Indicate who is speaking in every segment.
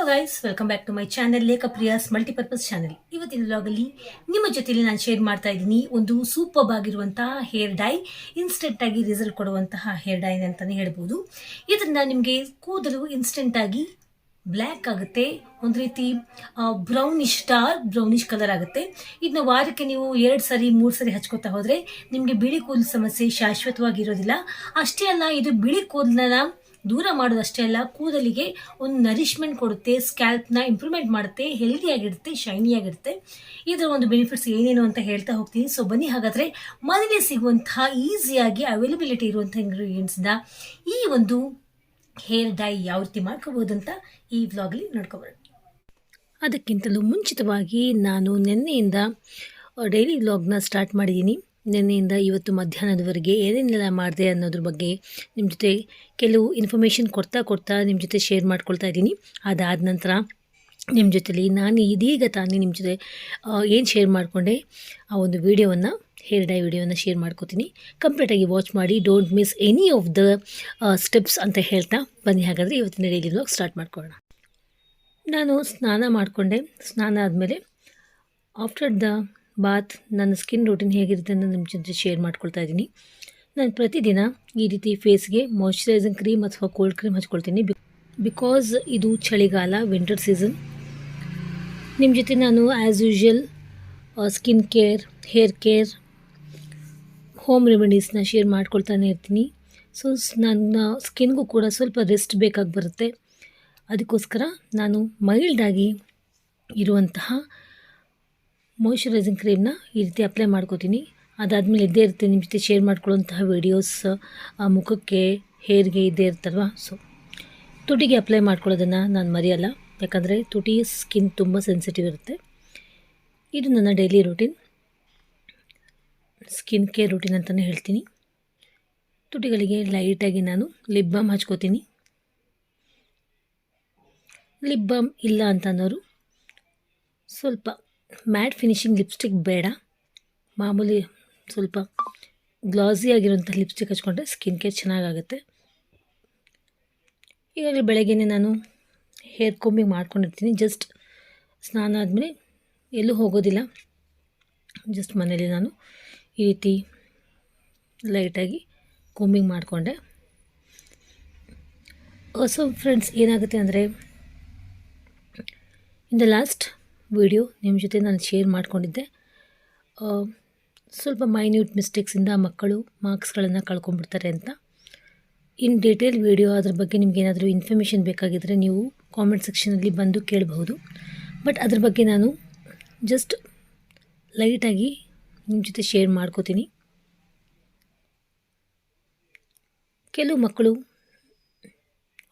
Speaker 1: Hello guys welcome back to my channel Lekha Priya's multipurpose channel ಇವತ್ತಿನ ವ್ಲಾಗಲ್ಲಿ ನಿಮ್ಮ ಜೊತೆಯಲ್ಲಿ ನಾನು ಶೇರ್ ಮಾಡ್ತಾ ಇದ್ದೀನಿ ಒಂದು ಸೂಪರ್ ಆಗಿರುವಂತಹ ಹೇರ್ ಡೈ ಇನ್ಸ್ಟೆಂಟ್ ಆಗಿ ರಿಸಲ್ಟ್ ಕೊಡುವಂತಹ ಹೇರ್ ಡೈ ಅಂತಲೇ ಹೇಳ್ಬೋದು. ಇದರಿಂದ ನಿಮಗೆ ಕೂದಲು ಇನ್ಸ್ಟೆಂಟ್ ಆಗಿ ಬ್ಲ್ಯಾಕ್ ಆಗುತ್ತೆ, ಒಂದು ರೀತಿ ಬ್ರೌನಿಶ್ ಸ್ಟಾರ್ ಬ್ರೌನಿಶ್ ಕಲರ್ ಆಗುತ್ತೆ. ಇದನ್ನ ವಾರಕ್ಕೆ ನೀವು ಎರಡು ಸರಿ, ಮೂರು ಸರಿ ಹಚ್ಕೋತಾ ಹೋದರೆ ನಿಮಗೆ ಬಿಳಿ ಕೂದಲು ಸಮಸ್ಯೆ ಶಾಶ್ವತವಾಗಿರೋದಿಲ್ಲ. ಅಷ್ಟೇ ಅಲ್ಲ, ಇದು ಬಿಳಿ ಕೂದಲನ್ನ ದೂರ ಮಾಡೋದಷ್ಟೇ ಅಲ್ಲ, ಕೂದಲಿಗೆ ಒಂದು ನರಿಷ್ಮೆಂಟ್ ಕೊಡುತ್ತೆ ಸ್ಕ್ಯಾಲ್ಪ್ನ ಇಂಪ್ರೂವ್ಮೆಂಟ್ ಮಾಡುತ್ತೆ ಹೆಲ್ದಿಯಾಗಿರುತ್ತೆ ಶೈನಿಯಾಗಿರುತ್ತೆ ಇದರ ಒಂದು ಬೆನಿಫಿಟ್ಸ್ ಏನೇನು ಅಂತ ಹೇಳ್ತಾ ಹೋಗ್ತೀನಿ. ಸೊ ಬನ್ನಿ ಹಾಗಾದರೆ ಮನೇಲಿ ಸಿಗುವಂತಹ ಈಸಿಯಾಗಿ ಅವೈಲಬಿಲಿಟಿ ಇರುವಂಥ ಇಂಗ್ರೀಡಿಯೆಂಟ್ಸ್ನ ಈ ಒಂದು ಹೇರ್ ಡೈ ಯಾವ ರೀತಿ ಮಾಡ್ಕೋಬೋದು ಅಂತ ಈ ವ್ಲಾಗಲ್ಲಿ ನೋಡ್ಕೊಬರೋಣ. ಅದಕ್ಕಿಂತಲೂ ಮುಂಚಿತವಾಗಿ ನಾನು ನಿನ್ನೆಯಿಂದ ಡೈಲಿ ವ್ಲಾಗ್ನ ಸ್ಟಾರ್ಟ್ ಮಾಡಿದ್ದೀನಿ. ನಿನ್ನೆಯಿಂದ ಇವತ್ತು ಮಧ್ಯಾಹ್ನದವರೆಗೆ ಏನೇನೆಲ್ಲ ಮಾಡಿದೆ ಅನ್ನೋದ್ರ ಬಗ್ಗೆ ನಿಮ್ಮ ಜೊತೆ ಕೆಲವು ಇನ್ಫಾರ್ಮೇಷನ್ ಕೊಡ್ತಾ ಕೊಡ್ತಾ ನಿಮ್ಮ ಜೊತೆ ಶೇರ್ ಮಾಡ್ಕೊಳ್ತಾ ಇದ್ದೀನಿ. ಅದಾದ ನಂತರ ನಿಮ್ಮ ಜೊತೆಲಿ ನಾನು ಇದೀಗ ತಾನೇ ನಿಮ್ಮ ಜೊತೆ ಏನು ಶೇರ್ ಮಾಡಿಕೊಂಡೆ, ಆ ಒಂದು ವೀಡಿಯೋವನ್ನು ಹೇರ್ ಡೈ ವಿಡಿಯೋನ ಶೇರ್ ಮಾಡ್ಕೋತೀನಿ. ಕಂಪ್ಲೀಟಾಗಿ ವಾಚ್ ಮಾಡಿ don't miss any of the steps ಅಂತ ಹೇಳ್ತಾ ಬನ್ನಿ. ಹಾಗಾದರೆ ಇವತ್ತಿನ ಡೈಲಿ ವ್ಲಾಗ್ ಸ್ಟಾರ್ಟ್ ಮಾಡ್ಕೊಳ್ಳೋಣ. ನಾನು ಸ್ನಾನ ಮಾಡಿಕೊಂಡೆ. ಸ್ನಾನ ಆದಮೇಲೆ ಆಫ್ಟರ್ ದ ಬಾತ್ ನನ್ನ ಸ್ಕಿನ್ ರೂಟೀನ್ ಹೇಗಿರುತ್ತೆ ಅಂತ ನಿಮ್ಮ ಜೊತೆ ಶೇರ್ ಮಾಡ್ಕೊಳ್ತಾ ಇದ್ದೀನಿ ನಾನು ಪ್ರತಿದಿನ ಈ ರೀತಿ ಫೇಸ್ಗೆ ಮಾಯ್ಶ್ಚರೈಸಿಂಗ್ ಕ್ರೀಮ್ ಅಥವಾ ಕೋಲ್ಡ್ ಕ್ರೀಮ್ ಹಚ್ಕೊಳ್ತೀನಿ. ಬಿಕಾಸ್ ಇದು ಚಳಿಗಾಲ ವಿಂಟರ್ ಸೀಸನ್ ನಿಮ್ಮ ಜೊತೆ ನಾನು as usual skin care hair care home ರೆಮಿಡೀಸ್ನ share ಮಾಡ್ಕೊಳ್ತಾನೆ ಇರ್ತೀನಿ. ಸೊ, ನನ್ನ ಸ್ಕಿನ್ಗೂ ಕೂಡ ಸ್ವಲ್ಪ ರೆಸ್ಟ್ ಬೇಕಾಗಿ ಬರುತ್ತೆ. ಅದಕ್ಕೋಸ್ಕರ ನಾನು ಮೈಲ್ಡಾಗಿ ಇರುವಂತಹ ಮಾಯ್ಶ್ಚರೈಸಿಂಗ್ ಕ್ರೀಮ್ನ ಈ ರೀತಿ ಅಪ್ಲೈ ಮಾಡ್ಕೋತೀನಿ. ಅದಾದಮೇಲೆ ಇದ್ದೇ ಇರುತ್ತೆ ನಿಮ್ಮ ಜೊತೆ ಶೇರ್ ಮಾಡ್ಕೊಳ್ಳೋಂತಹ ವೀಡಿಯೋಸ್ ಮುಖಕ್ಕೆ ಹೇರ್ಗೆ ಇದ್ದೇ ಇರ್ತಲ್ವ ಸೊ ತುಟಿಗೆ ಅಪ್ಲೈ ಮಾಡ್ಕೊಳ್ಳೋದನ್ನು ನಾನು ಮರೆಯಲ್ಲ. ಯಾಕಂದರೆ ತುಟಿ ಸ್ಕಿನ್ ತುಂಬ ಸೆನ್ಸಿಟಿವ್ ಇರುತ್ತೆ. ಇದು ನನ್ನ daily routine skin care routine ಅಂತಲೇ ಹೇಳ್ತೀನಿ. ತುಟಿಗಳಿಗೆ ಲೈಟಾಗಿ ನಾನು ಲಿಪ್ ಬಾಮ್ ಹಚ್ಕೋತೀನಿ. ಲಿಪ್ ಬಾಮ್ ಇಲ್ಲ ಅಂತ ಅನ್ನೋರು ಸ್ವಲ್ಪ ಮ್ಯಾಟ್ ಫಿನಿಷಿಂಗ್ ಲಿಪ್ಸ್ಟಿಕ್ ಬೇಡ. ಮಾಮೂಲಿ ಸ್ವಲ್ಪ ಗ್ಲಾಸಿ ಆಗಿರೋಂಥ ಲಿಪ್ಸ್ಟಿಕ್ ಹಚ್ಕೊಂಡ್ರೆ ಸ್ಕಿನ್ ಕೇರ್ ಚೆನ್ನಾಗಾಗುತ್ತೆ. ಈಗಾಗಲೇ ಬೆಳಗ್ಗೆನೇ ನಾನು ಹೇರ್ ಕೊಂಬಿಂಗ್ ಮಾಡ್ಕೊಂಡಿರ್ತೀನಿ. ಜಸ್ಟ್ ಸ್ನಾನ ಆದಮೇಲೆ ಎಲ್ಲೂ ಹೋಗೋದಿಲ್ಲ. ಜಸ್ಟ್ ಮನೇಲಿ ನಾನು ಈ ರೀತಿ ಲೈಟಾಗಿ ಕೊಂಬಿಂಗ್ ಮಾಡಿಕೊಂಡೆ. ಸೊ ಫ್ರೆಂಡ್ಸ್ ಏನಾಗುತ್ತೆ ಅಂದರೆ ಇನ್ ದ ಲಾಸ್ಟ್ ವಿಡಿಯೋ ನಿಮ್ಮ ಜೊತೆ ನಾನು ಶೇರ್ ಮಾಡಿಕೊಂಡಿದ್ದೆ. ಸ್ವಲ್ಪ ಮೈನ್ಯೂಟ್ ಮಿಸ್ಟೇಕ್ಸಿಂದ ಮಕ್ಕಳು ಮಾರ್ಕ್ಸ್ಗಳನ್ನು ಕಳ್ಕೊಂಡ್ಬಿಡ್ತಾರೆ ಅಂತ. ಇನ್ ಡೀಟೇಲ್ ವಿಡಿಯೋ ಅದ್ರ ಬಗ್ಗೆ ನಿಮ್ಗೆ ಏನಾದರೂ ಇನ್ಫಾರ್ಮೇಷನ್ ಬೇಕಾಗಿದ್ದರೆ ನೀವು ಕಾಮೆಂಟ್ ಸೆಕ್ಷನಲ್ಲಿ ಬಂದು ಕೇಳಬಹುದು. ಬಟ್ ಅದ್ರ ಬಗ್ಗೆ ನಾನು ಜಸ್ಟ್ ಲೈಟಾಗಿ ನಿಮ್ಮ ಜೊತೆ ಶೇರ್ ಮಾಡ್ಕೋತೀನಿ. ಕೆಲವು ಮಕ್ಕಳು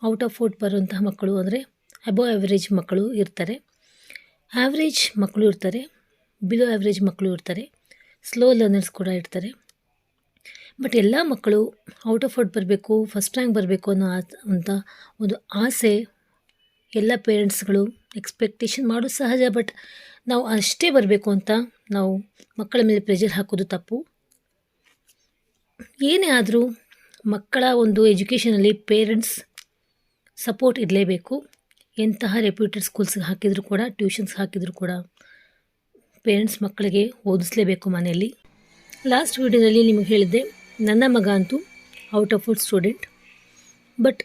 Speaker 1: ಔಟ್ ಆಫ್ ಔಟ್ ಬರುವಂತಹ ಮಕ್ಕಳು ಅಂದರೆ ಅಬೋ ಆ್ಯಾವರೇಜ್ ಮಕ್ಕಳು ಇರ್ತಾರೆ. ಆ್ಯಾವ್ರೇಜ್ ಮಕ್ಕಳು ಇರ್ತಾರೆ ಬಿಲೋ ಆ್ಯಾವ್ರೇಜ್ ಮಕ್ಕಳು ಇರ್ತಾರೆ ಸ್ಲೋ ಲರ್ನರ್ಸ್ ಕೂಡ ಇರ್ತಾರೆ. ಬಟ್ ಎಲ್ಲ ಮಕ್ಕಳು ಔಟ್ ಆಫ್ ಔಟ್ ಬರಬೇಕು ಫಸ್ಟ್ ರ್ಯಾಂಕ್ ಬರಬೇಕು ಅನ್ನೋ ಅಂತ ಒಂದು ಆಸೆ ಎಲ್ಲ ಪೇರೆಂಟ್ಸ್ಗಳು ಎಕ್ಸ್ಪೆಕ್ಟೇಷನ್ ಮಾಡೋದು ಸಹಜ ಬಟ್ ನಾವು ಅಷ್ಟೇ ಬರಬೇಕು ಅಂತ ನಾವು ಮಕ್ಕಳ ಮೇಲೆ ಪ್ರೆಷರ್ ಹಾಕೋದು ತಪ್ಪು. ಏನೇ ಆದರೂ ಮಕ್ಕಳ ಒಂದು ಎಜುಕೇಷನಲ್ಲಿ ಪೇರೆಂಟ್ಸ್ ಸಪೋರ್ಟ್ ಇರಲೇಬೇಕು. ಎಂತಹ ರೆಪ್ಯೂಟೆಡ್ ಸ್ಕೂಲ್ಸ್ಗೆ ಹಾಕಿದರೂ ಕೂಡ ಟ್ಯೂಷನ್ಸ್ ಹಾಕಿದರೂ ಕೂಡ ಪೇರೆಂಟ್ಸ್ ಮಕ್ಕಳಿಗೆ ಓದಿಸ್ಲೇಬೇಕು ಮನೆಯಲ್ಲಿ. ಲಾಸ್ಟ್ ವೀಡಿಯೋದಲ್ಲಿ ನಿಮಗೆ ಹೇಳಿದ್ದೆ, ನನ್ನ ಮಗ ಅಂತೂ out of food student but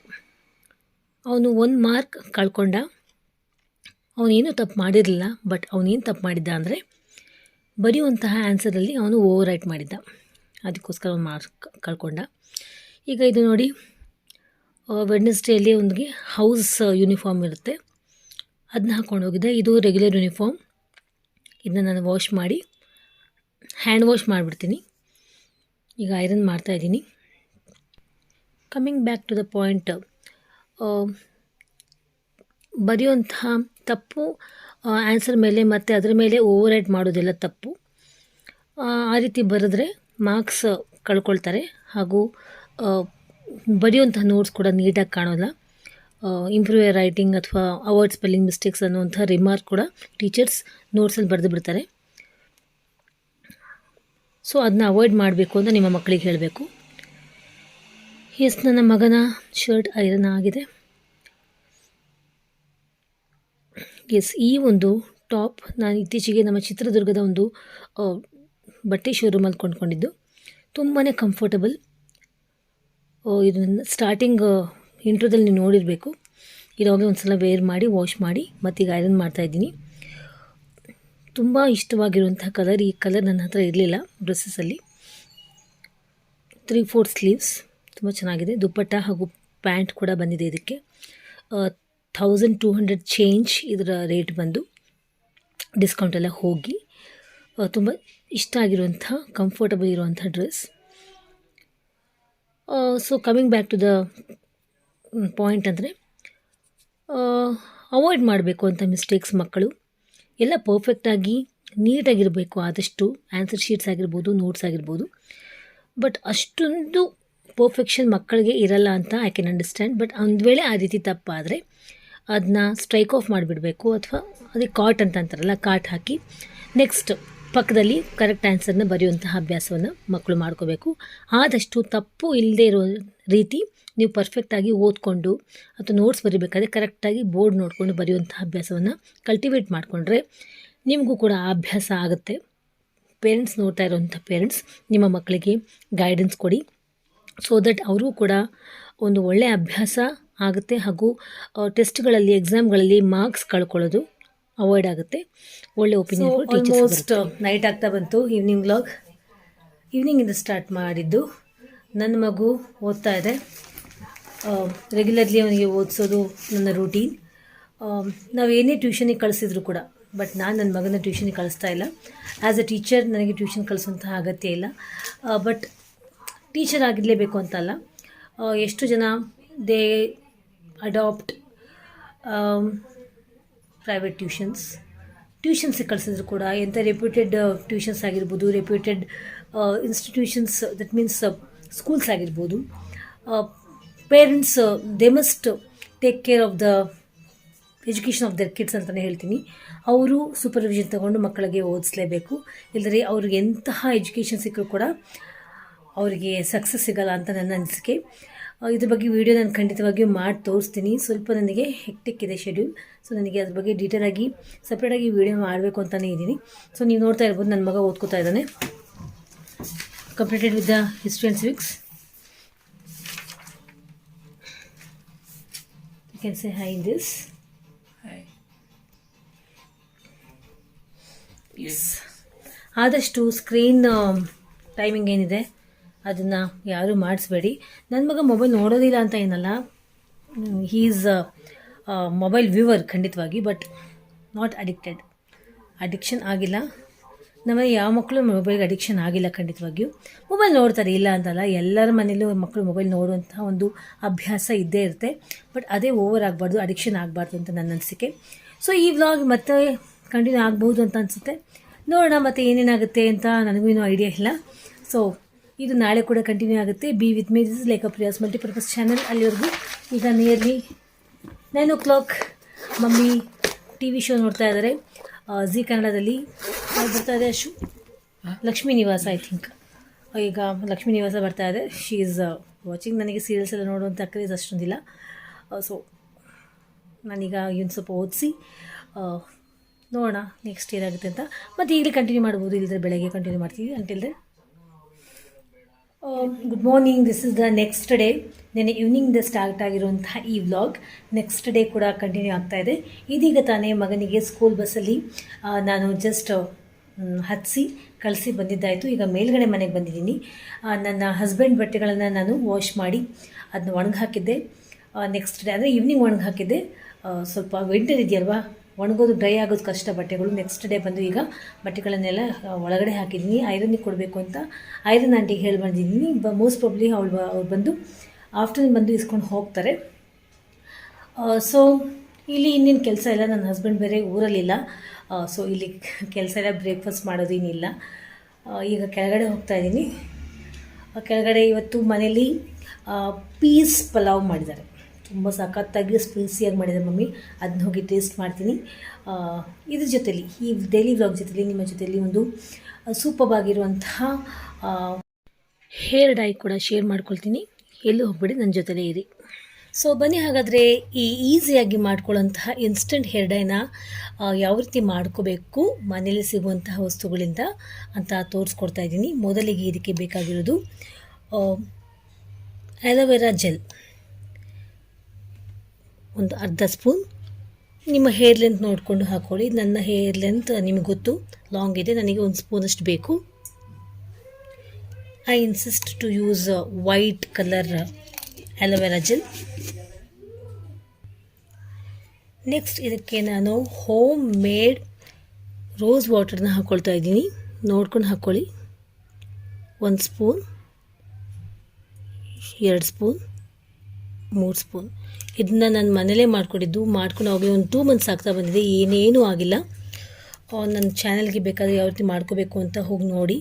Speaker 1: ಅವನು ಒಂದು ಮಾರ್ಕ್ ಕಳ್ಕೊಂಡ. ಅವನೇನು ತಪ್ಪು ಮಾಡಿರಲಿಲ್ಲ ಬಟ್ ಅವನೇನು ತಪ್ಪು ಮಾಡಿದ್ದ ಅಂದರೆ ಬರೆಯುವಂತಹ ಆನ್ಸರಲ್ಲಿ ಅವನು ಓವರ್ ರೈಟ್ ಮಾಡಿದ್ದ. ಅದಕ್ಕೋಸ್ಕರ ಅವನು ಮಾರ್ಕ್ ಕಳ್ಕೊಂಡ. ಈಗ ಇದು ನೋಡಿ ವೆಡ್ನೆಸ್ಡೇಲಿ ಒಂದಿಗೆ ಹೌಸ್ ಯೂನಿಫಾರ್ಮ್ ಇರುತ್ತೆ. ಅದನ್ನ ಹಾಕ್ಕೊಂಡು ಹೋಗಿದ್ದೆ. ಇದು ರೆಗ್ಯುಲರ್ ಯೂನಿಫಾರ್ಮ್ ಇದನ್ನ ನಾನು ವಾಶ್ ಮಾಡಿ ಹ್ಯಾಂಡ್ ವಾಶ್ ಮಾಡಿಬಿಡ್ತೀನಿ. ಈಗ ಐರನ್ ಮಾಡ್ತಾಯಿದ್ದೀನಿ coming back to the point ಬರೆಯುವಂತಹ ತಪ್ಪು ಆನ್ಸರ್ ಮೇಲೆ ಮತ್ತು ಅದರ ಮೇಲೆ ಓವರ್ ರೈಟ್ ಮಾಡೋದೆಲ್ಲ ತಪ್ಪು. ಆ ರೀತಿ ಬರೆದ್ರೆ ಮಾರ್ಕ್ಸ್ ಕಳ್ಕೊಳ್ತಾರೆ. ಹಾಗೂ ಬರೆಯುವಂಥ ನೋಟ್ಸ್ ಕೂಡ ನೀಟಾಗಿ ಕಾಣೋಲ್ಲ. ಇಂಪ್ರೂವ್ ರೈಟಿಂಗ್ ಅಥವಾ ಅವರ್ಡ್ ಸ್ಪೆಲ್ಲಿಂಗ್ ಮಿಸ್ಟೇಕ್ಸ್ ಅನ್ನುವಂಥ ರಿಮಾರ್ಕ್ ಕೂಡ ಟೀಚರ್ಸ್ ನೋಟ್ಸಲ್ಲಿ ಬರೆದು ಬಿಡ್ತಾರೆ. ಸೊ ಅದನ್ನ ಅವಾಯ್ಡ್ ಮಾಡಬೇಕು ಅಂತ ನಿಮ್ಮ ಮಕ್ಕಳಿಗೆ ಹೇಳಬೇಕು. ಎಸ್ ನನ್ನ ಮಗನ ಶರ್ಟ್ ಐರನ್ ಆಗಿದೆ. ಎಸ್ ಈ ಒಂದು ಟಾಪ್ ನಾನು ಇತ್ತೀಚೆಗೆ ನಮ್ಮ ಚಿತ್ರದುರ್ಗದ ಒಂದು ಬಟ್ಟೆ ಶೋರೂಮಲ್ಲಿ ಕೊಂಡ್ಕೊಂಡಿದ್ದು. ತುಂಬಾ ಕಂಫರ್ಟಬಲ್ ಇದನ್ನು ಸ್ಟಾರ್ಟಿಂಗ್ ಇಂಟ್ರೋದಲ್ಲಿ ನೀವು ನೋಡಿರಬೇಕು. ಇದಾಗಲೇ ಒಂದು ಸಲ ವೇರ್ ಮಾಡಿ ವಾಶ್ ಮಾಡಿ ಮತ್ತೀಗ ಐರನ್ ಮಾಡ್ತಾಯಿದ್ದೀನಿ ತುಂಬ ಇಷ್ಟವಾಗಿರುವಂಥ ಕಲರ್ ಈ ಕಲರ್ ನನ್ನ ಹತ್ರ ಇರಲಿಲ್ಲ ಡ್ರೆಸ್ಸಸ್ಸಲ್ಲಿ ತ್ರೀ ಫೋರ್ ಸ್ಲೀವ್ಸ್ ತುಂಬ ಚೆನ್ನಾಗಿದೆ. ದುಪ್ಪಟ್ಟ ಹಾಗೂ ಪ್ಯಾಂಟ್ ಕೂಡ ಬಂದಿದೆ ಇದಕ್ಕೆ. ಥೌಸಂಡ್ ಟೂ ಹಂಡ್ರೆಡ್ ಚೇಂಜ್ ಇದರ ರೇಟ್ ಬಂದು ಡಿಸ್ಕೌಂಟ್ ಎಲ್ಲ ಹೋಗಿ ತುಂಬ ಇಷ್ಟ ಆಗಿರುವಂಥ ಕಂಫರ್ಟಬಲ್ ಇರುವಂಥ dress so coming back to the point ಅಂದರೆ ಅವಾಯ್ಡ್ ಮಾಡಬೇಕು ಅಂತ ಮಿಸ್ಟೇಕ್ಸ್ ಮಕ್ಕಳು. ಎಲ್ಲ ಪರ್ಫೆಕ್ಟಾಗಿ ನೀಟಾಗಿರಬೇಕು ಆದಷ್ಟು ಆನ್ಸರ್ ಶೀಟ್ಸ್ ಆಗಿರ್ಬೋದು ನೋಟ್ಸ್ ಆಗಿರ್ಬೋದು. ಬಟ್ ಅಷ್ಟೊಂದು ಪರ್ಫೆಕ್ಷನ್ ಮಕ್ಕಳಿಗೆ ಇರಲ್ಲ ಅಂತ ಐ ಕ್ಯಾನ್ ಅಂಡರ್ಸ್ಟ್ಯಾಂಡ್ ಬಟ್ ಒಂದು ವೇಳೆ ಆ ರೀತಿ ತಪ್ಪಾದರೆ ಅದನ್ನ ಸ್ಟ್ರೈಕ್ ಆಫ್ ಮಾಡಿಬಿಡಬೇಕು. ಅಥವಾ ಅದಕ್ಕೆ ಕಾಟ್ ಅಂತ ಅಂತಾರಲ್ಲ ಕಾಟ್ ಹಾಕಿ ನೆಕ್ಸ್ಟ್ ಪಕ್ಕದಲ್ಲಿ ಕರೆಕ್ಟ್ ಆನ್ಸರ್ನ ಬರೆಯುವಂತಹ ಅಭ್ಯಾಸವನ್ನು ಮಕ್ಕಳು ಮಾಡ್ಕೋಬೇಕು. ಆದಷ್ಟು ತಪ್ಪು ಇಲ್ಲದೆ ಇರೋ ರೀತಿ ನೀವು ಪರ್ಫೆಕ್ಟಾಗಿ ಓದ್ಕೊಂಡು ಅಥವಾ ನೋಟ್ಸ್ ಬರೀಬೇಕಾದ್ರೆ ಕರೆಕ್ಟಾಗಿ ಬೋರ್ಡ್ ನೋಡಿಕೊಂಡು ಬರೆಯುವಂಥ ಅಭ್ಯಾಸವನ್ನು ಕಲ್ಟಿವೇಟ್ ಮಾಡಿಕೊಂಡ್ರೆ ನಿಮಗೂ ಕೂಡ ಆ ಅಭ್ಯಾಸ ಆಗುತ್ತೆ. ಪೇರೆಂಟ್ಸ್ ನೋಡ್ತಾ ಇರೋವಂಥ ಪೇರೆಂಟ್ಸ್ ನಿಮ್ಮ ಮಕ್ಕಳಿಗೆ ಗೈಡೆನ್ಸ್ ಕೊಡಿ. ಸೊ ದಟ್ ಅವರು ಕೂಡ ಒಂದು ಒಳ್ಳೆಯ ಅಭ್ಯಾಸ ಆಗುತ್ತೆ ಹಾಗೂ ಟೆಸ್ಟ್ಗಳಲ್ಲಿ ಎಕ್ಸಾಮ್ಗಳಲ್ಲಿ ಮಾರ್ಕ್ಸ್ ಕಳ್ಕೊಳ್ಳೋದು ಅವಾಯ್ಡ್ ಆಗುತ್ತೆ. ಒಳ್ಳೆ ಒಪಿನಿಯನ್ ಆಲ್ಮೋಸ್ಟ್ ನೈಟ್ ಆಗ್ತಾ ಬಂತು ಈವ್ನಿಂಗ್ ವ್ಲಾಗ್ ಈವ್ನಿಂಗಿಂದ ಸ್ಟಾರ್ಟ್ ಮಾಡಿದ್ದು. ನನ್ನ ಮಗು ಓದ್ತಾ ಇದೆ. ರೆಗ್ಯುಲರ್ಲಿ ಅವನಿಗೆ ಓದಿಸೋದು ನನ್ನ ರೂಟೀನ್ ನಾವು ಏನೇ ಟ್ಯೂಷನಿಗೆ ಕಳಿಸಿದ್ರು ಕೂಡ ಬಟ್ ನಾನು ನನ್ನ ಮಗನ ಟ್ಯೂಷನಿಗೆ ಕಳಿಸ್ತಾ ಇಲ್ಲ. ಆ್ಯಸ್ ಅ ಟೀಚರ್ ನನಗೆ ಟ್ಯೂಷನ್ ಕಳಿಸೋಂತಹ ಅಗತ್ಯ ಇಲ್ಲ. ಬಟ್ ಟೀಚರ್ ಆಗಿರಲೇಬೇಕು ಅಂತಲ್ಲ. ಆ, ಎಷ್ಟು ಜನ they adopt private tuitions tuitions ಕಳಿಸಿದ್ರು ಕೂಡ ಎಂಥ ರೆಪ್ಯೂಟೆಡ್ ಟ್ಯೂಷನ್ಸ್ ಆಗಿರ್ಬೋದು reputed institutions that means schools ಆಗಿರ್ಬೋದು. Parents they must take care of the education of their kids ಅಂತಲೇ ಹೇಳ್ತೀನಿ. ಅವರು ಸೂಪರ್ವಿಷನ್ ತಗೊಂಡು ಮಕ್ಕಳಿಗೆ ಓದಿಸ್ಲೇಬೇಕು. ಇಲ್ಲದ್ರೆ ಅವ್ರಿಗೆ ಎಂತಹ ಎಜುಕೇಷನ್ ಸಿಕ್ಕರೂ ಕೂಡ ಅವರಿಗೆ ಸಕ್ಸಸ್ ಸಿಗಲ್ಲ ಅಂತ ನನ್ನ ಅನಿಸಿಕೆ. ಇದ್ರ ಬಗ್ಗೆ ವಿಡಿಯೋ ನಾನು ಖಂಡಿತವಾಗಿಯೂ ಮಾಡಿ ತೋರಿಸ್ತೀನಿ. ಸ್ವಲ್ಪ ನನಗೆ ಹೆಕ್ಟಿಕ್ ಇದೆ ಶೆಡ್ಯೂಲ್ ಸೊ ನನಗೆ ಅದ್ರ ಬಗ್ಗೆ ಡೀಟೇಲ್ ಆಗಿ ಸಪ್ರೇಟಾಗಿ ವಿಡಿಯೋ ಮಾಡಬೇಕು ಅಂತಲೇ ಇದ್ದೀನಿ. ಸೊ ನೀವು ನೋಡ್ತಾ ಇರ್ಬೋದು ನನ್ನ ಮಗ ಓದ್ಕೋತಾ ಇದ್ದಾನೆ. Completed with the history and civics you can say high in this ಆದಷ್ಟು ಸ್ಕ್ರೀನ್ ಟೈಮಿಂಗ್ ಏನಿದೆ? ಅದನ್ನು ಯಾರೂ ಮಾಡಿಸ್ಬೇಡಿ. ನನ್ನ ಮಗ ಮೊಬೈಲ್ ನೋಡೋದಿಲ್ಲ ಅಂತ ಏನಲ್ಲ. ಹೀ ಈಸ್ ಮೊಬೈಲ್ ವ್ಯೂವರ್ ಖಂಡಿತವಾಗಿ ಬಟ್ ನಾಟ್ ಅಡಿಕ್ಟೆಡ್ ಅಡಿಕ್ಷನ್ ಆಗಿಲ್ಲ. ನಮ್ಮಲ್ಲಿ ಯಾವ ಮಕ್ಕಳು ಮೊಬೈಲ್ಗೆ ಅಡಿಕ್ಷನ್ ಆಗಿಲ್ಲ ಖಂಡಿತವಾಗಿಯೂ. ಮೊಬೈಲ್ ನೋಡ್ತಾರೆ, ಇಲ್ಲ ಅಂತಲ್ಲ. ಎಲ್ಲರ ಮನೇಲೂ ಮಕ್ಕಳು ಮೊಬೈಲ್ ನೋಡುವಂಥ ಒಂದು ಅಭ್ಯಾಸ ಇದ್ದೇ ಇರುತ್ತೆ. ಬಟ್ ಅದೇ ಓವರ್ ಆಗಬಾರ್ದು ಅಡಿಕ್ಷನ್ ಆಗಬಾರ್ದು ಅಂತ ನನ್ನ ಅನಿಸಿಕೆ. ಸೊ ಈ ವ್ಲಾಗ್ ಮತ್ತೆ ಕಂಟಿನ್ಯೂ ಆಗಬಹುದು ಅಂತ ಅನಿಸುತ್ತೆ. ನೋಡೋಣ ಮತ್ತೆ ಏನೇನಾಗುತ್ತೆ ಅಂತ ನನಗೂ ಏನೂ ಐಡಿಯಾ ಇಲ್ಲ. ಸೊ ಇದು ನಾಳೆ ಕೂಡ ಕಂಟಿನ್ಯೂ ಆಗುತ್ತೆ. Be with me this like Priya's multipurpose channel ಅಲ್ಲಿವರೆಗೂ ಈಗ nearly nine o'clock mummy T V show ನೋಡ್ತಾ ಇದ್ದಾರೆ. ಜಿ ಕನ್ನಡದಲ್ಲಿ ಬರ್ತಾ ಇದೆ ಅಶು? ಲಕ್ಷ್ಮೀ ನಿವಾಸ ಐ ಥಿಂಕ್ ಈಗ ಲಕ್ಷ್ಮೀ ನಿವಾಸ ಬರ್ತಾ ಇದೆ. ಶಿ ಈಸ್ ವಾಚಿಂಗ್ ನನಗೆ ಸೀರಿಯಲ್ಸ್ ಎಲ್ಲ ನೋಡುವಂಥ ಕ್ರೇಜ್ ಅಷ್ಟೊಂದಿಲ್ಲ. ಸೊ ನಾನೀಗ ಇನ್ನು ಸ್ವಲ್ಪ ಓದಿಸಿ ನೋಡೋಣ ನೆಕ್ಸ್ಟ್ ಏನಾಗುತ್ತೆ ಅಂತ. ಮತ್ತು ಈಗಲೇ ಕಂಟಿನ್ಯೂ ಮಾಡ್ಬೋದು. ಇಲ್ಲದ್ರೆ ಬೆಳಗ್ಗೆ ಕಂಟಿನ್ಯೂ ಮಾಡ್ತೀವಿ. Until then good morning this is the next day ನೆನೆ ಈವ್ನಿಂಗ್ ಸ್ಟಾರ್ಟ್ ಆಗಿರುವಂತಹ ಈ ವ್ಲಾಗ್ ನೆಕ್ಸ್ಟ್ ಡೇ ಕೂಡ ಕಂಟಿನ್ಯೂ ಆಗ್ತಾ ಇದೆ. ಇದೀಗ ತಾನೇ ಮಗನಿಗೆ ಸ್ಕೂಲ್ ಬಸ್ಸಲ್ಲಿ ನಾನು ಜಸ್ಟ್ ಹತ್ತಿಸಿ ಕಳಿಸಿ ಬಂದಿದ್ದಾಯಿತು. ಈಗ ಮೇಲ್ಗಡೆ ಮನೆಗೆ ಬಂದಿದ್ದೀನಿ. ನನ್ನ ಹಸ್ಬೆಂಡ್ ಬಟ್ಟೆಗಳನ್ನು ನಾನು ವಾಶ್ ಮಾಡಿ ಅದನ್ನ ಒಣಗಿ ಹಾಕಿದ್ದೆ ನೆಕ್ಸ್ಟ್ ಡೇ ಅಂದರೆ ಈವ್ನಿಂಗ್ ಒಣಗಿ ಹಾಕಿದ್ದೆ ಸ್ವಲ್ಪ ವಿಂಟರ್ ಇದೆಯಲ್ವಾ? ಒಣಗೋದು ಡ್ರೈ ಆಗೋದು ಕಷ್ಟ, ಬಟ್ಟೆಗಳು ನೆಕ್ಸ್ಟ್ ಡೇ ಬಂದು ಈಗ ಬಟ್ಟೆಗಳನ್ನೆಲ್ಲ ಒಳಗಡೆ ಹಾಕಿದ್ದೀನಿ. ಐರನ್ನಿಗೆ ಕೊಡಬೇಕು ಅಂತ ಐರನ್ ಆಂಟಿಗೆ ಹೇಳಿ ಬಂದಿದ್ದೀನಿ. ಬ ಮೋಸ್ಟ್ ಪ್ರಾಬ್ಲಿ ಅವಳು ಅವ್ರು ಬಂದು ಆಫ್ಟರ್ನೂನ್ ಬಂದು ಇಸ್ಕೊಂಡು ಹೋಗ್ತಾರೆ. ಸೊ ಇಲ್ಲಿ ಇನ್ನೇನು ಕೆಲಸ ಇಲ್ಲ. ನನ್ನ ಹಸ್ಬೆಂಡ್ ಬೇರೆ ಊರಲ್ಲಿಲ್ಲ. ಸೊ ಇಲ್ಲಿ ಕೆಲಸ ಇಲ್ಲ ಬ್ರೇಕ್ಫಾಸ್ಟ್ ಮಾಡೋದೇನಿಲ್ಲ ಈಗ ಕೆಳಗಡೆ ಹೋಗ್ತಾ ಇದ್ದೀನಿ. ಕೆಳಗಡೆ ಇವತ್ತು ಮನೇಲಿ ಪೀಸ್ ಪಲಾವ್ ಮಾಡಿದ್ದಾರೆ. ತುಂಬ ಸಖತ್ತಾಗಿ ಸ್ಪೈಸಿಯಾಗಿ ಮಾಡಿದೆ ಮಮ್ಮಿ. ಅದನ್ನ ಹೋಗಿ ಟೇಸ್ಟ್ ಮಾಡ್ತೀನಿ. ಇದ್ರ ಜೊತೆಲಿ, ಈ ಡೈಲಿ ವ್ಲಾಗ್ ಜೊತೆಲಿ, ನಿಮ್ಮ ಜೊತೆಲಿ ಒಂದು ಸೂಪರ್ ಆಗಿರುವಂತಹ ಹೇರ್ ಡೈ ಕೂಡ ಶೇರ್ ಮಾಡ್ಕೊಳ್ತೀನಿ. ಎಲ್ಲೂ ಹೋಗ್ಬಿಡಿ ನನ್ನ ಜೊತೆಲೇ ಇರಿ. ಸೊ ಬನ್ನಿ ಹಾಗಾದರೆ, ಈ ಈಸಿಯಾಗಿ ಮಾಡ್ಕೊಳ್ಳೋಂತಹ ಇನ್ಸ್ಟೆಂಟ್ ಹೇರ್ ಡೈನ ಯಾವ ರೀತಿ ಮಾಡ್ಕೋಬೇಕು ಮನೇಲಿ ಸಿಗುವಂತಹ ವಸ್ತುಗಳಿಂದ ಅಂತ ತೋರಿಸ್ಕೊಡ್ತಾ ಇದ್ದೀನಿ. ಮೊದಲಿಗೆ ಇದಕ್ಕೆ ಬೇಕಾಗಿರೋದು ಅಲೋವೆರಾ ಜೆಲ್ ಒಂದು ಅರ್ಧ ಸ್ಪೂನ್. ನಿಮ್ಮ ಹೇರ್ ಲೆಂತ್ ನೋಡಿಕೊಂಡು ಹಾಕ್ಕೊಳ್ಳಿ ನನ್ನ ಹೇರ್ ಲೆಂತ್ ನಿಮಗೆ ಗೊತ್ತು. ಲಾಂಗ್ ಇದೆ. ನನಗೆ ಒಂದು ಸ್ಪೂನಷ್ಟು ಬೇಕು. I insist to use white colour aloe vera gel next ಇದಕ್ಕೆ ನಾನು ಹೋಮ್ ಮೇಡ್ ರೋಸ್ ವಾಟರ್ನ ಹಾಕ್ಕೊಳ್ತಾ ಇದ್ದೀನಿ. ನೋಡ್ಕೊಂಡು ಹಾಕ್ಕೊಳ್ಳಿ ಒಂದು ಸ್ಪೂನ್. ಎರಡು ಸ್ಪೂನ್. ಮೂರು ಸ್ಪೂನ್. ಇದನ್ನ ನಾನು ಮನೇಲೇ ಮಾಡ್ಕೊಂಡಿದ್ದು, ಮಾಡ್ಕೊಂಡು ಹೋಗಿ ಒಂದು ಟೂ ಮಂತ್ಸ್ ಆಗ್ತಾ ಬಂದಿದೆ, ಏನೇನೂ ಆಗಿಲ್ಲ. ನನ್ನ ಚಾನಲ್ಗೆ ಬೇಕಾದರೆ ಯಾವ ರೀತಿ ಮಾಡ್ಕೋಬೇಕು ಅಂತ ಹೋಗಿ ನೋಡಿ.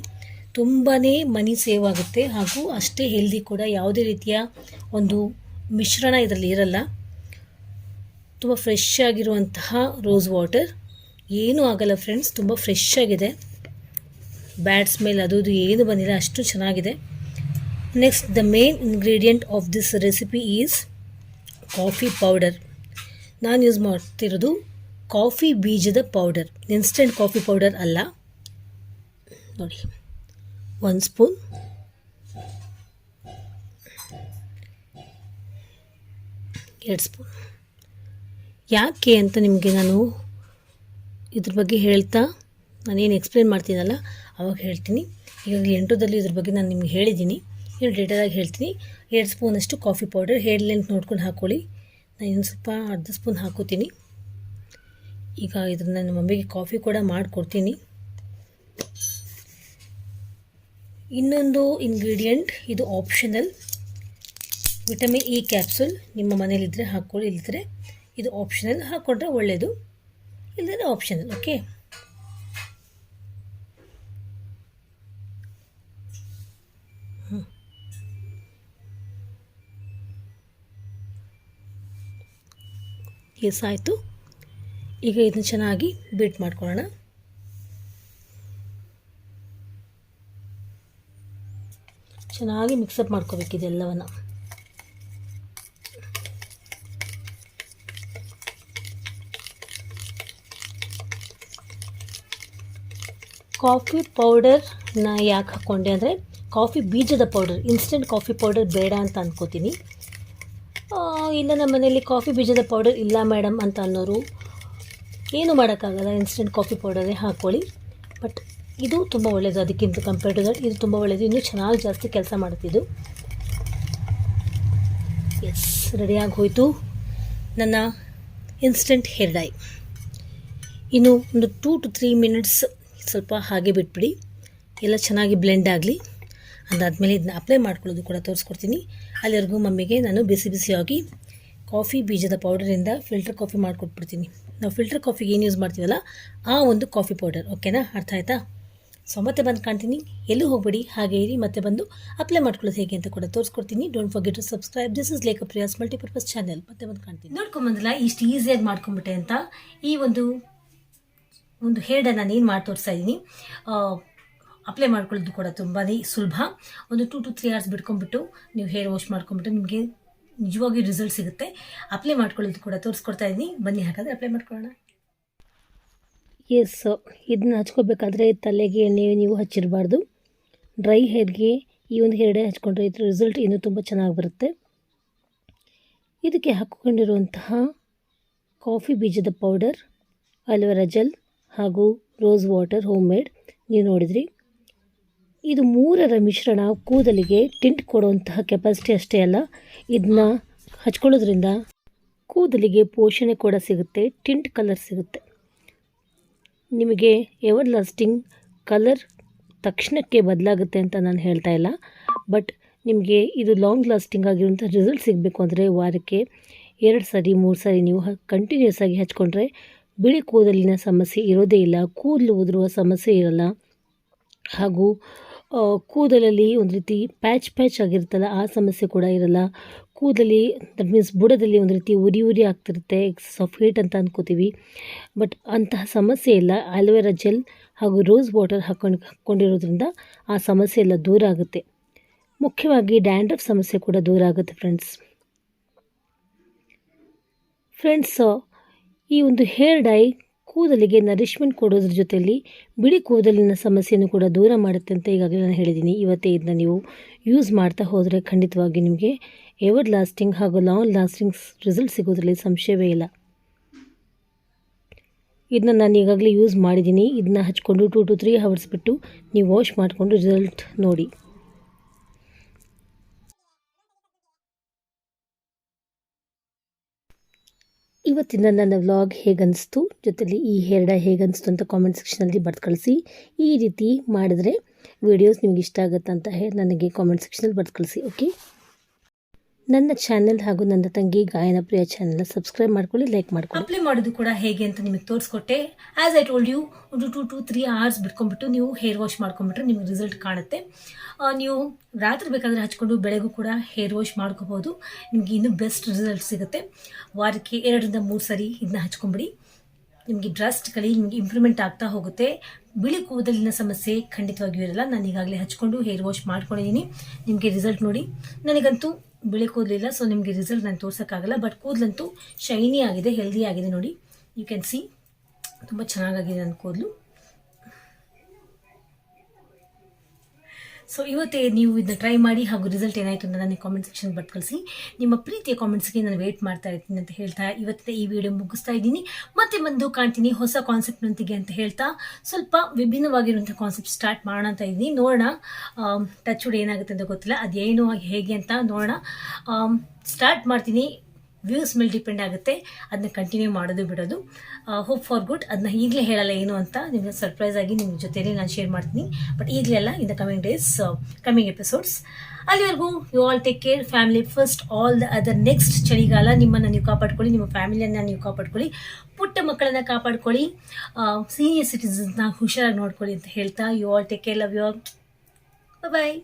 Speaker 1: ತುಂಬಾ ಮನಿ ಸೇವ್ ಆಗುತ್ತೆ, ಹಾಗೂ ಅಷ್ಟೇ ಹೆಲ್ದಿ ಕೂಡ. ಯಾವುದೇ ರೀತಿಯ ಒಂದು ಮಿಶ್ರಣ ಇದರಲ್ಲಿ ಇರಲ್ಲ. ತುಂಬ ಫ್ರೆಶ್ ಆಗಿರುವಂತಹ ರೋಸ್ ವಾಟರ್ ಏನೂ ಆಗಲ್ಲ ಫ್ರೆಂಡ್ಸ್ ತುಂಬ ಫ್ರೆಶ್ ಆಗಿದೆ. ಬ್ಯಾಡ್ ಸ್ಮೆಲ್ ಅದು ಏನು ಬಂದಿಲ್ಲ, ಅಷ್ಟು ಚೆನ್ನಾಗಿದೆ. Next the main ingredient of this recipe is coffee powder ನಾನು ಯೂಸ್ ಮಾಡ್ತಿರೋದು ಕಾಫಿ ಬೀಜದ ಪೌಡರ್ ಇನ್ಸ್ಟೆಂಟ್ ಕಾಫಿ ಪೌಡರ್ ಅಲ್ಲ. ನೋಡಿ. ಒಂದು ಸ್ಪೂನ್ ಎರಡು ಸ್ಪೂನ್ ಯಾಕೆ ಅಂತ ನಿಮಗೆ ನಾನು ಇದ್ರ ಬಗ್ಗೆ ಹೇಳ್ತಾ ನಾನೇನು ಎಕ್ಸ್ಪ್ಲೇನ್ ಮಾಡ್ತೀನಲ್ಲ, ಅವಾಗ ಹೇಳ್ತೀನಿ. ಈಗ ಎಂಟುದಲ್ಲಿ ಇದ್ರ ಬಗ್ಗೆ ನಾನು ನಿಮ್ಗೆ ಹೇಳಿದ್ದೀನಿ ಇನ್ನು ಡೀಟೇಲಾಗಿ ಹೇಳ್ತೀನಿ. ಎರಡು ಸ್ಪೂನಷ್ಟು ಕಾಫಿ ಪೌಡರ್ ಹೇರ್ ಲೆಂತ್ ನೋಡ್ಕೊಂಡು ಹಾಕ್ಕೊಳ್ಳಿ ನಾನು ಇನ್ನು ಸ್ವಲ್ಪ ಅರ್ಧ ಸ್ಪೂನ್ ಹಾಕೋತೀನಿ. ಈಗ ಇದನ್ನು ನನ್ನ ಮಮ್ಮಿಗೆ ಕಾಫಿ ಕೂಡ ಮಾಡಿಕೊಡ್ತೀನಿ. ಇನ್ನೊಂದು ಇಂಗ್ರೀಡಿಯೆಂಟ್ ಇದು ಆಪ್ಷನಲ್ ವಿಟಮಿನ್ ಇ ಕ್ಯಾಪ್ಸುಲ್ ನಿಮ್ಮ ಮನೇಲಿದ್ದರೆ ಹಾಕ್ಕೊಳ್ಳಿ ಇಲ್ಲದ್ರೆ ಇದು ಆಪ್ಷನಲ್ ಹಾಕ್ಕೊಂಡ್ರೆ ಒಳ್ಳೆಯದು ಇಲ್ಲದ್ರೆ ಆಪ್ಷನಲ್ ಓಕೆ ಎಸ್ ಆಯಿತು ಈಗ ಇದನ್ನು ಚೆನ್ನಾಗಿ ಬೀಟ್ ಮಾಡ್ಕೊಳ್ಳೋಣ. ಚೆನ್ನಾಗಿ ಮಿಕ್ಸಪ್ ಮಾಡ್ಕೋಬೇಕು ಇದೆಲ್ಲವನ್ನು. ಕಾಫಿ ಪೌಡರ್ನ ಯಾಕೆ ಹಾಕ್ಕೊಂಡೆ ಅಂದರೆ ಕಾಫಿ ಬೀಜದ ಪೌಡರ್ ಇನ್ಸ್ಟೆಂಟ್ ಕಾಫಿ ಪೌಡರ್ ಬೇಡ ಅಂತ ಅನ್ಕೋತೀನಿ. ಆ, ಇಲ್ಲ ನಮ್ಮ ಮನೆಯಲ್ಲಿ ಕಾಫಿ ಬೀಜದ ಪೌಡರ್ ಇಲ್ಲ ಮೇಡಮ್ ಅಂತ ಅನ್ನೋರು ಏನು ಮಾಡೋಕ್ಕಾಗಲ್ಲ ಇನ್ಸ್ಟೆಂಟ್ ಕಾಫಿ ಪೌಡರೇ ಹಾಕ್ಕೊಳ್ಳಿ ಬಟ್ ಇದು ತುಂಬ ಒಳ್ಳೆಯದು ಅದಕ್ಕಿಂತ ಕಂಪೇರ್ ಟು ದಟ್ ಇದು ತುಂಬ ಒಳ್ಳೆಯದು ಇನ್ನೂ ಚೆನ್ನಾಗಿ ಜಾಸ್ತಿ ಕೆಲಸ ಮಾಡುತ್ತಿದ್ದು ಎಸ್ ರೆಡಿಯಾಗಿ ಹೋಯಿತು ನನ್ನ ಇನ್ಸ್ಟೆಂಟ್ ಹೇರ್ ಡೈ ಇನ್ನು ಒಂದು ಟೂ ಟು ತ್ರೀ ಮಿನಿಟ್ಸ್ ಸ್ವಲ್ಪ ಹಾಗೆ ಬಿಟ್ಬಿಡಿ. ಎಲ್ಲ ಚೆನ್ನಾಗಿ ಬ್ಲೆಂಡ್ ಆಗಲಿ. ಅದಾದಮೇಲೆ ಇದನ್ನ ಅಪ್ಲೈ ಮಾಡ್ಕೊಳ್ಳೋದು ಕೂಡ ತೋರಿಸ್ಕೊಡ್ತೀನಿ. ಅಲ್ಲಿವರೆಗೂ ಮಮ್ಮಿಗೆ ನಾನು ಬಿಸಿ ಬಿಸಿಯಾಗಿ ಕಾಫಿ ಬೀಜದ ಪೌಡರಿಂದ ಫಿಲ್ಟರ್ ಕಾಫಿ ಮಾಡಿಕೊಟ್ಬಿಡ್ತೀನಿ. ನಾವು ಫಿಲ್ಟರ್ ಕಾಫಿಗೆ ಏನು ಯೂಸ್ ಮಾಡ್ತೀವಲ್ಲ, ಆ ಒಂದು ಕಾಫಿ ಪೌಡರ್ ಓಕೆನಾ ಅರ್ಥ ಆಯಿತಾ? ಸೊ ಮತ್ತೆ ಬಂದು ಕಾಣ್ತೀನಿ. ಎಲ್ಲೂ ಹೋಗ್ಬೇಡಿ, ಹಾಗೆ ಇರಿ, ಮತ್ತೆ ಬಂದು ಅಪ್ಲೈ ಮಾಡ್ಕೊಳ್ಳೋದು ಹೇಗೆ ಅಂತ ಕೂಡ ತೋರಿಸ್ಕೊಡ್ತೀನಿ. Don't forget to subscribe this is Lekha Priya's multipurpose channel ಮತ್ತೆ ಬಂದು ಕಾಣ್ತೀನಿ. ನೋಡ್ಕೊಂಬಂದಲ್ಲ ಇಷ್ಟು ಈಸಿಯಾಗಿ ಮಾಡ್ಕೊಂಬಿಟ್ಟೆ ಅಂತ. ಈ ಒಂದು ಒಂದು ಹೇರ್ಡ ನಾನು ಏನು ಮಾಡಿ ತೋರಿಸ್ತಾ ಇದ್ದೀನಿ ಅಪ್ಲೈ ಮಾಡ್ಕೊಳ್ಳೋದು ಕೂಡ ತುಂಬಾ ಸುಲಭ. ಒಂದು ಟೂ ಟು ತ್ರೀ ಅವರ್ಸ್ ಬಿಟ್ಕೊಂಡ್ಬಿಟ್ಟು, ನೀವು ಹೇರ್ ವಾಶ್ ಮಾಡ್ಕೊಂಬಿಟ್ಟು ನಿಮಗೆ ನಿಜವಾಗಿ ರಿಸಲ್ಟ್ ಸಿಗುತ್ತೆ. ಅಪ್ಲೈ ಮಾಡ್ಕೊಳ್ಳೋದು ಕೂಡ ತೋರಿಸ್ಕೊಡ್ತಾ ಇದ್ದೀನಿ ಬನ್ನಿ, ಹಾಗಾದರೆ ಅಪ್ಲೈ ಮಾಡ್ಕೊಳ್ಳೋಣ. ಎಸ್ ಇದನ್ನ ಹಚ್ಕೋಬೇಕಾದ್ರೆ ತಲೆಗೆ ಎಣ್ಣೆ ನೀವು ಹಚ್ಚಿರಬಾರ್ದು. ಡ್ರೈ ಹೇರ್ಗೆ ಈ ಒಂದು ಹೇರ್ ಹಚ್ಕೊಂಡ್ರೆ ಇದ್ರ ರಿಸಲ್ಟ್ ಇನ್ನೂ ತುಂಬ ಚೆನ್ನಾಗಿ ಬರುತ್ತೆ. ಇದಕ್ಕೆ ಹಾಕ್ಕೊಂಡಿರುವಂತಹ ಕಾಫಿ ಬೀಜದ ಪೌಡರ್ ಅಲೋವೆರಾ ಜೆಲ್ ಹಾಗೂ ರೋಸ್ ವಾಟರ್ ಹೋಮ್ ಮೇಡ್ ನೀವು ನೋಡಿದ್ರಿ. ಇದು ಮೂರರ ಮಿಶ್ರಣ ಕೂದಲಿಗೆ ಟಿಂಟ್ ಕೊಡುವಂತಹ ಕೆಪಾಸಿಟಿ ಅಷ್ಟೇ ಅಲ್ಲ ಇದನ್ನ ಹಚ್ಕೊಳ್ಳೋದ್ರಿಂದ ಕೂದಲಿಗೆ ಪೋಷಣೆ ಕೂಡ ಸಿಗುತ್ತೆ, ಟಿಂಟ್ ಕಲರ್ ಸಿಗುತ್ತೆ. ನಿಮಗೆ ಎವರ್ ಲಾಸ್ಟಿಂಗ್ ಕಲರ್ ತಕ್ಷಣಕ್ಕೆ ಬದಲಾಗುತ್ತೆ ಅಂತ ನಾನು ಹೇಳ್ತಾ ಇಲ್ಲ, ಬಟ್ ನಿಮಗೆ ಇದು ಲಾಂಗ್ ಲಾಸ್ಟಿಂಗ್ ಆಗಿರುವಂಥ ರಿಸಲ್ಟ್ ಸಿಗಬೇಕು ಅಂದರೆ ವಾರಕ್ಕೆ ಎರಡು ಸರಿ, ಮೂರು ಸರಿ ನೀವು ಕಂಟಿನ್ಯೂಸ್ ಆಗಿ ಹಚ್ಕೊಂಡ್ರೆ ಬಿಳಿ ಕೂದಲಿನ ಸಮಸ್ಯೆ ಇರೋದೇ ಇಲ್ಲ, ಕೂದಲು ಉದುರುವ ಸಮಸ್ಯೆ ಇರಲ್ಲ. ಹಾಗೂ ಕೂದಲಲ್ಲಿ ಒಂದು ರೀತಿ ಪ್ಯಾಚ್ ಪ್ಯಾಚ್ ಆಗಿರುತ್ತಲ್ಲ, ಆ ಸಮಸ್ಯೆ ಕೂಡ ಇರಲ್ಲ. ಕೂದಲಿ ದಟ್ ಮೀನ್ಸ್ ಬುಡದಲ್ಲಿ ಒಂದು ರೀತಿ ಉರಿ ಉರಿ ಆಗ್ತಿರುತ್ತೆ ಎಕ್ಸಸ್ ಆಫ್ ಹೀಟ್ ಅಂತ ಅಂದ್ಕೋತೀವಿ ಬಟ್ ಅಂತಹ ಸಮಸ್ಯೆ ಇಲ್ಲ. ಆಲೋವೆರಾ ಜೆಲ್ ಹಾಗೂ ರೋಸ್ ವಾಟರ್ ಹಾಕೊಂಡು ಹಾಕ್ಕೊಂಡಿರೋದ್ರಿಂದ ಆ ಸಮಸ್ಯೆ ಎಲ್ಲ ದೂರ ಆಗುತ್ತೆ. ಮುಖ್ಯವಾಗಿ ಡ್ಯಾಂಡ್ರಫ್ ಸಮಸ್ಯೆ ಕೂಡ ದೂರ ಆಗುತ್ತೆ ಫ್ರೆಂಡ್ಸ್ ಫ್ರೆಂಡ್ಸ್ ಈ ಒಂದು ಹೇರ್ ಡೈ ಕೂದಲಿಗೆ ನರಿಷ್ಮೆಂಟ್ ಕೊಡೋದ್ರ ಜೊತೆಯಲ್ಲಿ ಬಿಳಿ ಕೂದಲಿನ ಸಮಸ್ಯೆಯನ್ನು ಕೂಡ ದೂರ ಮಾಡುತ್ತೆ ಅಂತ ಈಗಾಗಲೇ ನಾನು ಹೇಳಿದ್ದೀನಿ. ಇವತ್ತೇ ಇದನ್ನ ನೀವು ಯೂಸ್ ಮಾಡ್ತಾ ಹೋದರೆ ಖಂಡಿತವಾಗಿ ನಿಮಗೆ ಎವರ್ ಲಾಸ್ಟಿಂಗ್ ಹಾಗೂ ಲಾಂಗ್ ಲಾಸ್ಟಿಂಗ್ ರಿಸಲ್ಟ್ ಸಿಗೋದ್ರಲ್ಲಿ ಸಂಶಯವೇ ಇಲ್ಲ. ಇದನ್ನ ನಾನು ಈಗಾಗಲೇ ಯೂಸ್ ಮಾಡಿದ್ದೀನಿ. ಇದನ್ನ ಹಚ್ಕೊಂಡು ಟು ಟು ತ್ರೀ ಅವರ್ಸ್ ಬಿಟ್ಟು ನೀವು ವಾಶ್ ಮಾಡಿಕೊಂಡು ರಿಸಲ್ಟ್ ನೋಡಿ. ಇವತ್ತಿನ ನನ್ನ ವ್ಲಾಗ್ ಹೇಗನ್ನಿಸ್ತು ಜೊತೆಲಿ ಈ ಹೇರ್ ಡೈ ಹೇಗನ್ನಿಸ್ತು ಅಂತ ಕಾಮೆಂಟ್ ಸೆಕ್ಷನಲ್ಲಿ ಬರ್ದು ಕಳಿಸಿ ಈ ರೀತಿ ಮಾಡಿದ್ರೆ ವಿಡಿಯೋಸ್ ನಿಮ್ಗೆ ಇಷ್ಟ ಆಗುತ್ತೆ ಅಂತ ಹೇಳಿ ನನಗೆ ಕಾಮೆಂಟ್ ಸೆಕ್ಷನಲ್ಲಿ ಬರ್ದು ಕಳಿಸಿ ಓಕೆ ನನ್ನ ಚಾನೆಲ್ ಹಾಗೂ ನನ್ನ ತಂಗಿ ಗಾಯನ ಪ್ರಿಯ ಚಾನೆಲ್ ಸಬ್ಸ್ಕ್ರೈಬ್ ಮಾಡ್ಕೊಳ್ಳಿ ಲೈಕ್ ಮಾಡ್ಕೊಳ್ಳಿ. ಅಪ್ಲೈ ಮಾಡೋದು ಕೂಡ ಹೇಗೆ ಅಂತ ನಿಮಗೆ ತೋರಿಸ್ಕೊಟ್ಟೆ. ಆ್ಯಸ್ ಐ ಟೋಲ್ಡ್ ಯು ಒಂದು ಟು ಟು ತ್ರೀ ಅವರ್ಸ್ ಬಿಟ್ಕೊಂಡ್ಬಿಟ್ಟು ನೀವು ಹೇರ್ ವಾಶ್ ಮಾಡ್ಕೊಂಡ್ಬಿಟ್ರೆ ನಿಮಗೆ ರಿಸಲ್ಟ್ ಕಾಣುತ್ತೆ. ನೀವು ರಾತ್ರಿ ಬೇಕಾದರೆ ಹಚ್ಕೊಂಡು ಬೆಳಗೂ ಕೂಡ ಹೇರ್ ವಾಶ್ ಮಾಡ್ಕೋಬೋದು. ನಿಮಗೆ ಇನ್ನೂ ಬೆಸ್ಟ್ ರಿಸಲ್ಟ್ ಸಿಗುತ್ತೆ. ವಾರಕ್ಕೆ ಎರಡರಿಂದ ಮೂರು ಸರಿ ಇದನ್ನ ಹಚ್ಕೊಂಬಿಡಿ. ನಿಮಗೆ ಡ್ರಾಸ್ಟಿಕಲಿ ನಿಮಗೆ ಇಂಪ್ರೂವ್ಮೆಂಟ್ ಆಗ್ತಾ ಹೋಗುತ್ತೆ. ಬಿಳಿ ಕೂದಲಿನ ಸಮಸ್ಯೆ ಖಂಡಿತವಾಗಿಯೂ ಇರಲ್ಲ. ನಾನು ಈಗಾಗಲೇ ಹಚ್ಕೊಂಡು ಹೇರ್ ವಾಶ್ ಮಾಡ್ಕೊಂಡಿದ್ದೀನಿ. ನಿಮಗೆ ರಿಸಲ್ಟ್ ನೋಡಿ. ನನಗಂತೂ ಬಿಳಿ ಕೂದಲಿಲ್ಲ ಸೊ ನಿಮಗೆ ರಿಸಲ್ಟ್ ನಾನು ತೋರ್ಸೋಕ್ಕಾಗಲ್ಲ ಬಟ್ ಕೂದಲಂತೂ ಶೈನಿ ಆಗಿದೆ ಹೆಲ್ದಿ ಆಗಿದೆ ನೋಡಿ. ಯು ಕ್ಯಾನ್ ಸಿ ತುಂಬ ಚೆನ್ನಾಗಾಗಿದೆ ನನ್ನ ಕೂದಲು. ಸೊ ಇವತ್ತೇ ನೀವು ಇದನ್ನ ಟ್ರೈ ಮಾಡಿ ಹಾಗೂ ರಿಸಲ್ಟ್ ಏನಾಯಿತು ಅಂತ ನನಗೆ ಕಾಮೆಂಟ್ ಸೆಕ್ಷನ್ ಬಟ್ ಕಳಿಸಿ ನಿಮ್ಮ ಪ್ರೀತಿಯ ಕಾಮೆಂಟ್ಸ್ಗೆ ನಾನು ವೇಟ್ ಮಾಡ್ತಾ ಇರ್ತೀನಿ ಅಂತ ಹೇಳ್ತಾ ಇವತ್ತಿನ ಈ ವಿಡಿಯೋ ಮುಗಿಸ್ತಾ ಇದ್ದೀನಿ. ಮತ್ತೆ ಬಂದು ಕಾಣ್ತೀನಿ ಹೊಸ ಕಾನ್ಸೆಪ್ಟ್ನೊಂದಿಗೆ ಅಂತ ಹೇಳ್ತಾ. ಸ್ವಲ್ಪ ವಿಭಿನ್ನವಾಗಿರುವಂಥ ಕಾನ್ಸೆಪ್ಟ್ ಸ್ಟಾರ್ಟ್ ಮಾಡೋಣ ಅಂತ ಇದ್ದೀನಿ. ನೋಡೋಣ ಟಚ್ ವುಡ್ ಏನಾಗುತ್ತೆ ಅಂತ ಗೊತ್ತಿಲ್ಲ. ಅದೇನು ಹೇಗೆ ಅಂತ ನೋಡೋಣ. ಸ್ಟಾರ್ಟ್ ಮಾಡ್ತೀನಿ. ವ್ಯೂಸ್ ಮೇಲೆ ಡಿಪೆಂಡ್ ಆಗುತ್ತೆ. ಅದನ್ನ ಕಂಟಿನ್ಯೂ ಮಾಡೋದು, ಬಿಡೋದು. ಹೋಪ್ ಫಾರ್ ಗುಡ್ ಅದನ್ನ ಈಗಲೇ ಹೇಳಲ್ಲ ಏನು ಅಂತ ನಿಮಗೆ ಸರ್ಪ್ರೈಸ್ ಆಗಿ ನಿಮ್ಮ ಜೊತೆಯಲ್ಲಿ ನಾನು ಶೇರ್ ಮಾಡ್ತೀನಿ. ಬಟ್ ಈಗಲೇ ಅಲ್ಲ in the coming days coming episodes ಅಲ್ಲಿವರೆಗೂ you all take care family first all the other next ಚಳಿಗಾಲ, ನಿಮ್ಮನ್ನು ನೀವು ಕಾಪಾಡ್ಕೊಳ್ಳಿ, ನಿಮ್ಮ ಫ್ಯಾಮಿಲಿಯನ್ನು ನೀವು ಕಾಪಾಡ್ಕೊಳ್ಳಿ, ಪುಟ್ಟ ಮಕ್ಕಳನ್ನ ಕಾಪಾಡ್ಕೊಳ್ಳಿ ಸೀನಿಯರ್ ಸಿಟಿಸನ್ಸ್ನ ಹುಷಾರಾಗಿ ನೋಡ್ಕೊಳ್ಳಿ ಅಂತ ಹೇಳ್ತಾ you all take care love you bye